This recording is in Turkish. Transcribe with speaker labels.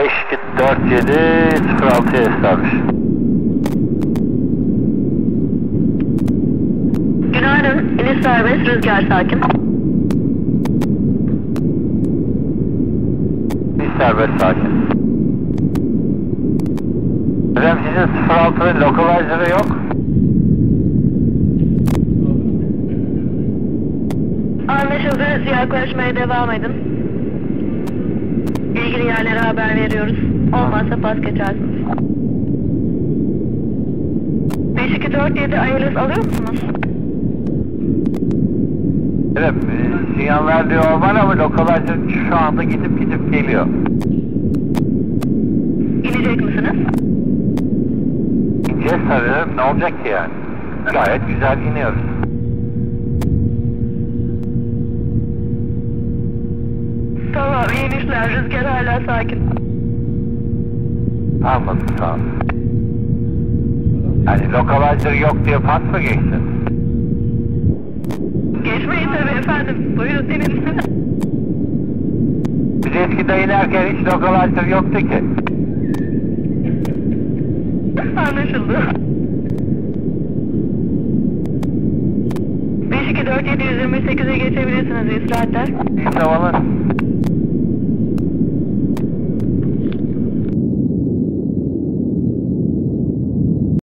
Speaker 1: 5247 06'ya establish.
Speaker 2: Günaydın. İniş serbest, rüzgar sakin.
Speaker 1: Bir serbest sakin. Hocam sizin 06'nın localizer'ı yok.
Speaker 2: Anlaşıldı. Siz yaklaşmaya devam edin. İlgili yerlere haber veriyoruz. Olmazsa pas geçersiniz. 5247 ILS alıyor musunuz?
Speaker 1: Evet, e, sinyal verdiği normal ama localizer şu anda gidip gidip geliyor.
Speaker 2: İnecek misiniz?
Speaker 1: İneceğiz sanırım, ne olacak ki yani? Gayet güzel iniyoruz.
Speaker 2: İnişler. Rüzgar hala sakin.
Speaker 1: Sağ ol. Yani localizer yok diye pas mı geçtin?
Speaker 2: Geçmeyin tabii efendim. Buyurun inin.
Speaker 1: Biz eskiden inerken hiç localizer yoktu ki.
Speaker 2: Anlaşıldı. 524 728'e geçebilirsiniz istirahatler.
Speaker 1: İyi zamanlar.